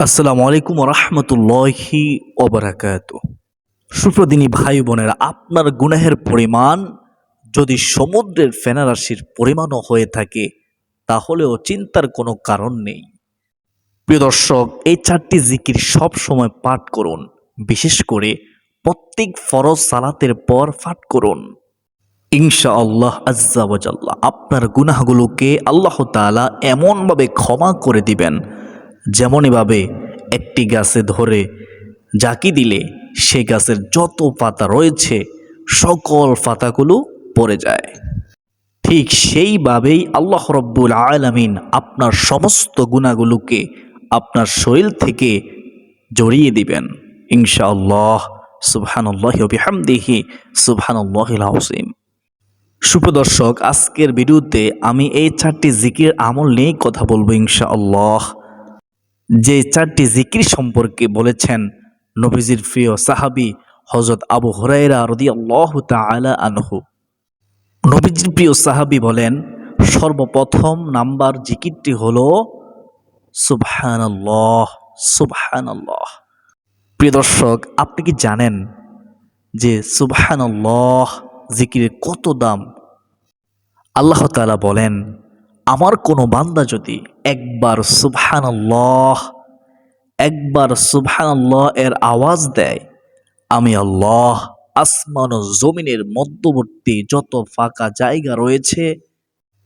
আসসালামু আলাইকুম রহমতুল্লাহি ওবরাকাত সুপ্রদিনী ভাই বোনেরা, আপনার গুনাহের পরিমাণ যদি সমুদ্রের ফেনারাশির পরিমাণও হয়ে থাকে, তাহলেও চিন্তার কোনো কারণ নেই। প্রিয় দর্শক, এই চারটি জিকির সব সময় পাঠ করুন, বিশেষ করে প্রত্যেক ফরজ সালাতের পর পাঠ করুন। ইনশা আল্লাহ আজ্জাওয়াজাল্লাহ, আপনার গুনাহগুলোকে আল্লাহ তাআলা এমনভাবে ক্ষমা করে দিবেন যেমনইভাবে একটি গাছে ধরে জাকি দিলে সে গাছের যত পাতা রয়েছে, সকল পাতাগুলো পড়ে যায়। ঠিক সেইভাবেই আল্লাহ রব্বুল আলামিন আপনার সমস্ত গুণাগুলোকে আপনার শরীর থেকে জড়িয়ে দিবেন। ইনশাআল্লাহ, সুবহানাল্লাহি ওয়া বিহামদিহি, সুবহানাল্লাহিল আযীম। সুপ্রদর্শক আজকের ভিডিওতে আমি এই চারটি জিকির আমল নিয়েই কথা বলব ইনশাআল্লাহ। যে চারটি জিকির সম্পর্কে বলেছেন নবীজির প্রিয় সাহাবি হজরত আবু হরাইরা রদি আল্লাহ তালা আনহু। নবীজির প্রিয় সাহাবি বলেন, সর্বপ্রথম নাম্বার জিকিরটি হলো, সুবহানাল্লাহ সুবহানাল্লাহ। প্রিয় দর্শক, আপনি কি জানেন যে সুবহানাল্লাহ জিকিরের কত দাম? আল্লাহ তাআলা বলেন আমার কোনো বান্দা যদি একবার সুবহানাল্লাহ একবার সুবহানাল্লাহ এর আওয়াজ দেয়, আমি আল্লাহ আসমান ও জমিনের মধ্যবর্তী যত ফাঁকা জায়গা রয়েছে,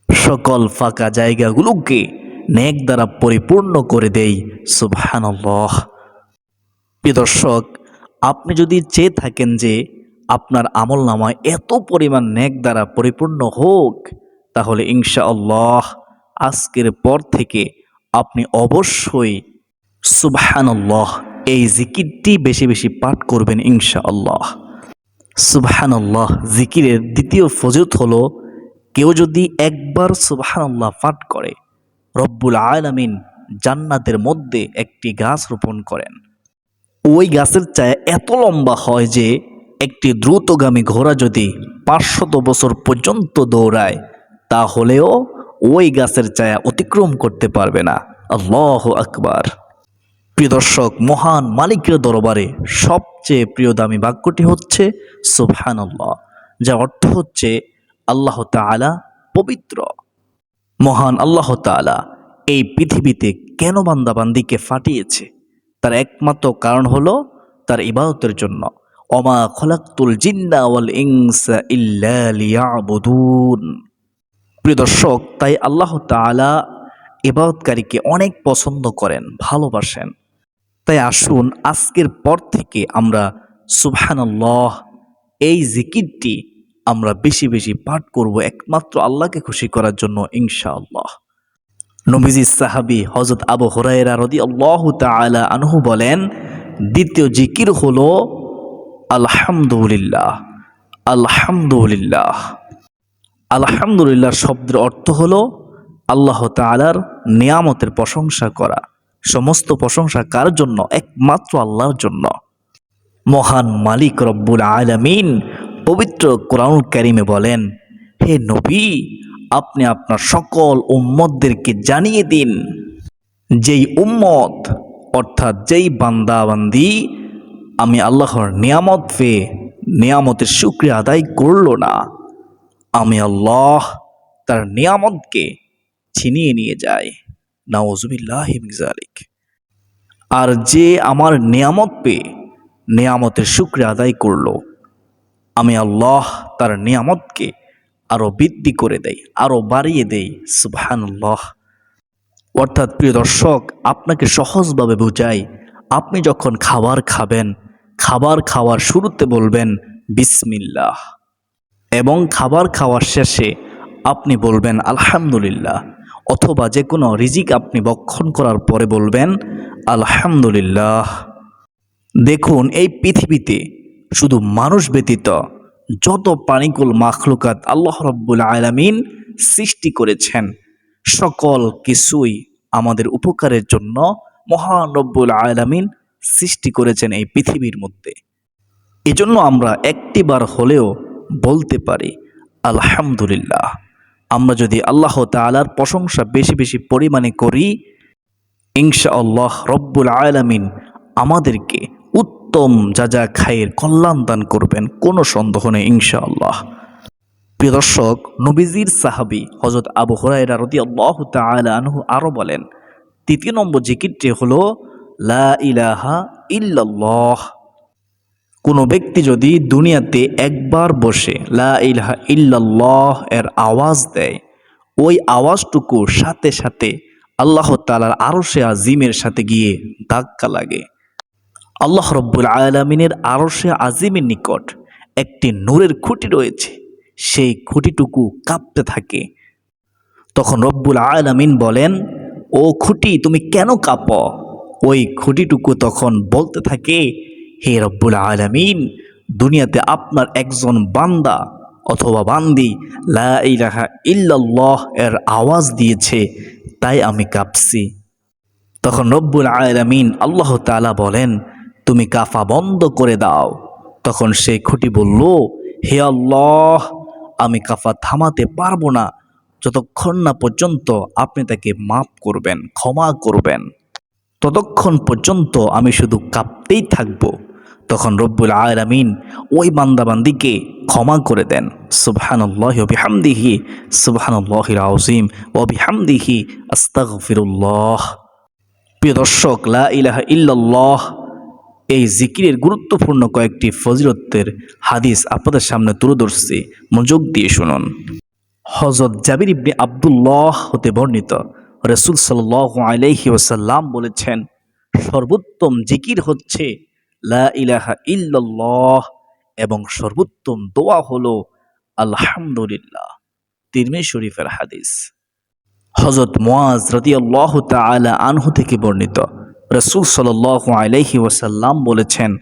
সকল ফাঁকা জায়গাগুলোকে নেক দ্বারা পরিপূর্ণ করে দেই সুবহানাল্লাহ। প্রিয় দর্শক, আপনি যদি চেয়ে থাকেন যে আপনার আমল নামায় এত পরিমাণ নেক দ্বারা পরিপূর্ণ হোক তাহলে ইনশাআল্লাহ আজকের পর থেকে আপনি অবশ্যই সুবহানাল্লাহ এই জিকিরটি বেশি বেশি পাঠ করবেন ইনশাআল্লাহ। সুবহানাল্লাহ, জিকিরের দ্বিতীয় ফজত হলো, কেউ যদি একবার সুবহানাল্লাহ পাঠ করে, রব্বুল আলামিন জান্নাতের মধ্যে একটি গাছ রোপণ করেন। ওই গাছের চায় এত লম্বা হয় যে, একটি দ্রুতগামী ঘোড়া যদি পাঁচশত বছর পর্যন্ত দৌড়ায় তাহলেও ওই গাছের ছায়া অতিক্রম করতে পারবে না। আল্লাহ আকবার। প্রিয় দর্শক, মহান মালিকের দরবারে সবচেয়ে প্রিয় দামি বাক্যটি হচ্ছে সুবহানাল্লাহ যা অর্থ হচ্ছে আল্লাহ তাআলা পবিত্র। মহান আল্লাহ তাআলা এই পৃথিবীতে কেন বান্দাবান্দিকে ফাটিয়েছে? তার একমাত্র কারণ হলো তার ইবাদতের জন্য। অমা খোলাক্তুল জিন্না ওয়াল ইনসা ইল্লা লিয়াবুদুন। প্রিয় দর্শক, তাই আল্লাহ তাআলা ইবাদতকারীকে অনেক পছন্দ করেন, ভালোবাসেন। তাই আসুন, আজকের পর থেকে আমরা সুবহানাল্লাহ এই জিকিরটি আমরা বেশি বেশি পাঠ করব একমাত্র আল্লাহকে খুশি করার জন্য, ইনশাআল্লাহ। নবীজি সাহাবি হজরত আবু হুরায়রা রদি আল্লাহ তাআলা আনহু বলেন, দ্বিতীয় জিকির হল আলহামদুলিল্লাহ আলহামদুলিল্লাহ। আলহামদুলিল্লাহ শব্দের অর্থ হলো আল্লাহ তাআলার নিয়ামতের প্রশংসা করা। সমস্ত প্রশংসা কার জন্য? একমাত্র আল্লাহর জন্য। মহান মালিক রব্বুল আলামিন পবিত্র কোরআনুল কারিমে বলেন, হে নবী, আপনি আপনার সকল উম্মতদেরকে জানিয়ে দিন, যেই উম্মত, অর্থাৎ যেই বান্দাবান্দি, আমি আল্লাহর নিয়ামত পেয়ে নিয়ামতের শুক্রিয়া আদায় করল না। আমি আল্লাহ তার নিয়ামতকে ছিনিয়ে নিয়ে যাই। নাওজুবিল্লাহ জালিক আর যে আমার নিয়ামত পেয়ে নিয়ামতের শুক্রিয়া আদায় করল, আমি আল্লাহ তার নিয়ামতকে আরও বৃদ্ধি করে দেই আরও বাড়িয়ে দেই, সুবহানাল্লাহ। অর্থাৎ প্রিয় দর্শক, আপনাকে সহজভাবে বোঝাই, আপনি যখন খাবার খাবেন, খাবার খাওয়ার শুরুতে বলবেন, বিসমিল্লাহ। এবং খাবার খাওয়ার শেষে আপনি বলবেন, আলহামদুলিল্লাহ। অথবা যে কোনো রিজিক আপনি বক্ষণ করার পরে বলবেন, আলহামদুলিল্লাহ। দেখুন, এই পৃথিবীতে শুধু মানুষ ব্যতীত যত পানিকুল মাখলুকাত আল্লাহ রব্বুল আলামিন সৃষ্টি করেছেন, সকল কিছুই আমাদের উপকারের জন্য মহান রব্বুল আলামিন সৃষ্টি করেছেন এই পৃথিবীর মধ্যে। এজন্য আমরা একটিবার হলেও বলতে পারি, আলহামদুলিল্লাহ। আমরা যদি আল্লাহ তাআলার প্রশংসা বেশি বেশি পরিমাণে করি, ইনশাআল্লাহ রব্বুল আলামিন আমাদেরকে উত্তম যা যা খায়ের কল্যাণ দান করবেন, কোনো সন্দেহ নেই ইনশাআল্লাহ। প্রিয় দর্শক, নবীজির সাহাবি হজরত আবু হুরায়রা রদি আল্লাহ আনহু আরও বলেন, তৃতীয় নম্বর জিকিরটি হলো, লা ইলাহা ইল্লাল্লাহ। কোনো ব্যক্তি যদি দুনিয়াতে একবার বসে লা ইলাহা ইল্লাল্লাহ এর আওয়াজ দেয়, ওই আওয়াজটুকু সাথে সাথে আল্লাহ তালার আরশে আজিমের সাথে গিয়ে ধাক্কা লাগে। আল্লাহ রব্বুল আলমিনের আরশে আজিমের নিকট একটি নূরের খুঁটি রয়েছে, সেই খুঁটিটুকু কাঁপতে থাকে। তখন রব্বুল আলামিন বলেন, ও খুঁটি, তুমি কেন কাঁপ? ওই খুঁটিটুকু তখন বলতে থাকে হে রব্বুল আলামিন, দুনিয়াতে আপনার একজন বান্দা অথবা বান্দি লা ইলাহা ইল্লাল্লাহ এর আওয়াজ দিয়েছে, তাই আমি কাঁপছি। তখন রব্বুল আলামিন আল্লাহ তালা বলেন, তুমি কাফা বন্ধ করে দাও। তখন সেই খুঁটি বলল, হে আল্লাহ, আমি কাফা থামাতে পারব না। যতক্ষণ না পর্যন্ত আপনি তাকে মাফ করবেন, ক্ষমা করবেন, ততক্ষণ পর্যন্ত আমি শুধু কাঁপতেই থাকব। তখন রব্বুল আলামিন ওই বান্দাবান্দিকে ক্ষমা করে দেন। সুবহানাল্লাহ বিহামদিহি, সুবহানাল্লাহিল আযীম ও বিহামদিহি, আস্তাগফিরুল্লাহ। প্রিয় দর্শক, লা ইলাহা ইল্লাল্লাহ, এই জিকিরের গুরুত্বপূর্ণ কয়েকটি ফজিলতের হাদিস আপনাদের সামনে তুলে ধরছি। মনোযোগ দিয়ে শুনুন। হজরত জাবির ইবনে আবদুল্লাহ হতে বর্ণিত রসুল সাল্লাহ আলাইহি ওসাল্লাম বলেছেন, সর্বোত্তম জিকির হচ্ছে লা ইলাহা ইল্লাল্লাহ এবং সর্বোত্তম দোয়া হলো আলহামদুলিল্লাহ। তিরমি শরীফের হাদিস। হজরত মোয়াজ রদিয়াল্লাহ তালা আনহু থেকে বর্ণিত। রসুল সাল্লাহ আলাইহি ওসাল্লাম বলেছেন,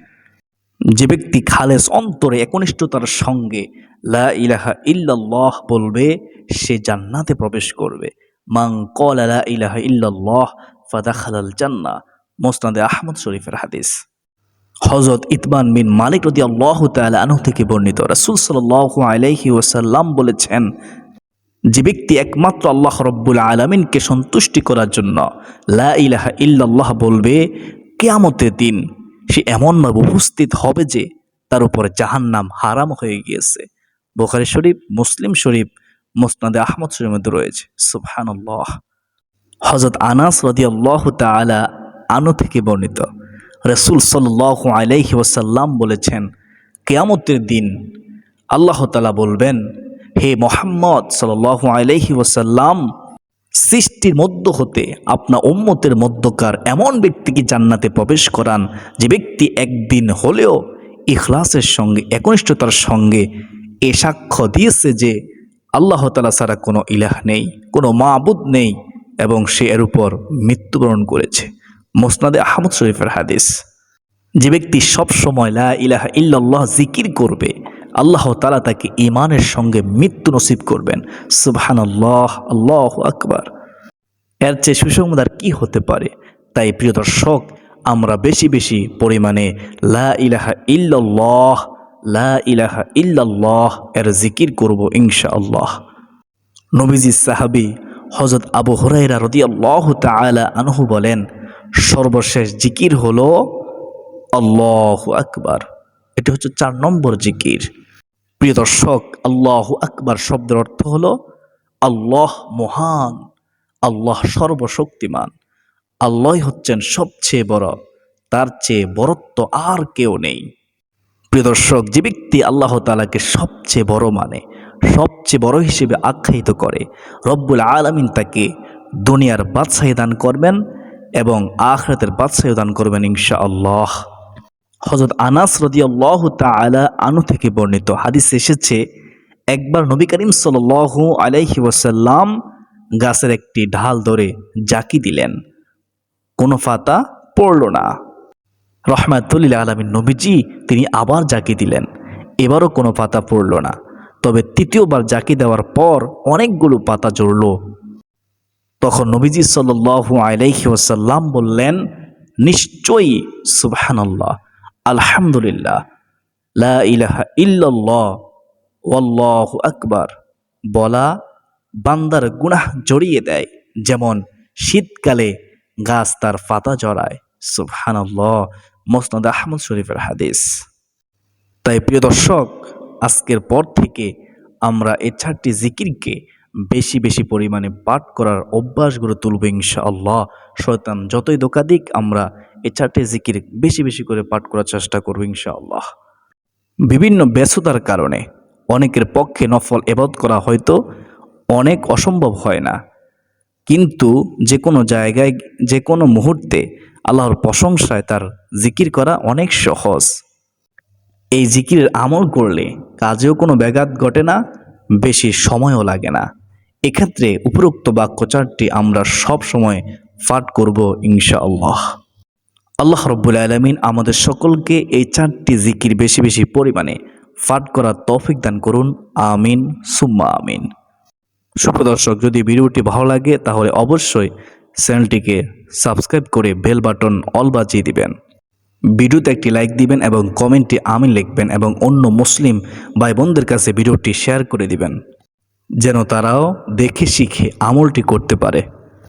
যে ব্যক্তি খালেস অন্তরে একনিষ্ঠতার সঙ্গে লা ইলাহা ইল্লাল্লাহ বলবে, সে জান্নাতে প্রবেশ করবে। মাং কল লা ইলাহা ইল্লাল্লাহ ফাদাখালাল জান্না মোসনাদে আহমদ শরীফের হাদিস। হজরত ইতবান বিন মালিক রদি আল্লাহ আনহু থেকে বর্ণিত। রাসুল সাল্লাহ আলাইহি ওসাল্লাম বলেছেন, যে ব্যক্তি একমাত্র আল্লাহ রব্বুল আলমিনকে সন্তুষ্টি করার জন্য লা ইলাহা ইল্লাল্লাহ বলবে, কেয়ামতের দিন সে এমনভাবে উপস্থিত হবে যে তার উপরে জাহান নাম হারাম হয়ে গিয়েছে। বোখারি শরীফ, মুসলিম শরীফ, মুসনাদে আহমদ শরীফের মধ্যে রয়েছে। সুবহানাল্লাহ। হজরত আনাস রদি আল্লাহ তালা আনু থেকে বর্ণিত। রসুল সাল্লাহ আলাইহি ওসাল্লাম বলেছেন, কেয়ামতের দিন আল্লাহ তালা বলবেন, হে মোহাম্মদ সাল্লাহ আলাইহি ওসাল্লাম সৃষ্টির মধ্য হতে আপনার উম্মতের মধ্যকার এমন ব্যক্তিকে জান্নাতে প্রবেশ করান, যে ব্যক্তি একদিন হলেও ইখলাসের সঙ্গে, একনিষ্ঠতার সঙ্গে এ সাক্ষ্য দিয়েছে যে আল্লাহ তালা ছাড়া কোনো ইলাহ নেই, কোনো মাবুদ নেই এবং সে এর উপর মৃত্যুবরণ করেছে। মোসনাদে আহমদ শরীফের হাদিস। যে ব্যক্তি সব সময় লা ইলাহা ইল্লাল্লাহ জিকির করবে, আল্লাহ তালা তাকে ইমানের সঙ্গে মৃত্যু নসিব করবেন। সুবহান আল্লাহ আল্লাহ আকবার। এর চেয়ে সুসংবাদ কি হতে পারে? তাই প্রিয় দর্শক, আমরা বেশি বেশি পরিমাণে লা ইলাহা ইল্লাল্লাহ, লা ইলাহা ইল্লাল্লাহ এর জিকির করব ইনশা আল্লাহ নবীজি সাহাবি হজরত আবু হরাইরা রদি আল্লাহ তালা আনহু বলেন সর্বশেষ জিকির হলো আল্লাহ আকবার। এটি হচ্ছে চার নম্বর জিকির। প্রিয় দর্শক, আল্লাহ আকবার শব্দের অর্থ হলো আল্লাহ মহান, আল্লাহ সর্বশক্তিমান। আল্লাহ হচ্ছেন সবচেয়ে বড়, তার চেয়ে বরত্ব আর কেউ নেই। প্রিয় দর্শক, যে ব্যক্তি আল্লাহ তালাকে সবচেয়ে বড় মানে সবচেয়ে বড় হিসেবে আখ্যায়িত করে, রব্বুল আলমিন তাকে দুনিয়ার বাদশাহী দান করবেন এবং আখরাতের বাদশাহী দান করবেন ইনশা আল্লাহ হজরত আনাস রদি আল্লাহ তালা আনু থেকে বর্ণিত হাদিস এসেছে, একবার নবী করিম সাল আলাইহি ওয়াসাল্লাম গাছের একটি ঢাল ধরে জাকি দিলেন। কোনো ফাতা পড়ল না। রহমাতুল্লিল আলমিন নবীজি, তিনি আবার জাকি দিলেন। এবারও কোনো পাতা পড়ল না। তবে তৃতীয়বার জাকি দেওয়ার পর অনেকগুলো পাতা জড়ল তখন নবীজি সাল্লু আলাইহি ওসাল্লাম বললেন, নিশ্চয়ই, সুবহানাল্লাহ, আলহামদুলিল্লাহ, লা ইলাহা ইল্লাল্লাহ, ওয়াল্লাহু আকবার। বলা বান্দার গুনাহ জড়িয়ে দেয়, যেমন শীতকালে গাছ তার পাতা জড়ায়। সুবহানাল্লাহ, মোসনাদ আহমদ শরীফের হাদিস। তাই প্রিয় দর্শক, আজকের পর থেকে আমরা এ চারটি জিকিরকে বেশি বেশি পরিমাণে পাঠ করার অভ্যাস গড়ে তুলব ইনশাআল্লাহ। শয়তান যতই দোকা দিক, আমরা এই চারটে জিকির বেশি বেশি করে পাঠ করার চেষ্টা করব ইনশাআল্লাহ। বিভিন্ন ব্যস্ততার কারণে অনেকের পক্ষে নফল এবাদ করা হয়তো অনেক অসম্ভব হয় না। কিন্তু যে কোনো জায়গায় যে কোনো মুহূর্তে আল্লাহর প্রশংসায় তার জিকির করা অনেক সহজ। এই জিকিরের আমল করলে কাজেও কোনো ব্যাঘাত ঘটে না, বেশি সময়ও লাগে না। এক্ষেত্রে উপরোক্ত বাক্য চারটি আমরা সব সময় পাঠ করব ইনশাআল্লাহ। আল্লাহ রব্বুল আলমিন আমাদের সকলকে এই চারটি জিকির বেশি বেশি পরিমাণে পাঠ করার তৌফিক দান করুন। আমিন, সুম্মা আমিন। সুপ্রদর্শক যদি ভিডিওটি ভালো লাগে, তাহলে অবশ্যই চ্যানেলটিকে সাবস্ক্রাইব করে বেল বাটন অল বাজিয়ে দিবেন। ভিডিওতে একটি লাইক দিবেন এবং কমেন্টে আমিন লিখবেন এবং অন্য মুসলিম ভাই বোনদের কাছে ভিডিওটি শেয়ার করে দিবেন। যেন তারাও দেখে শিখে আমলটি করতে পারে।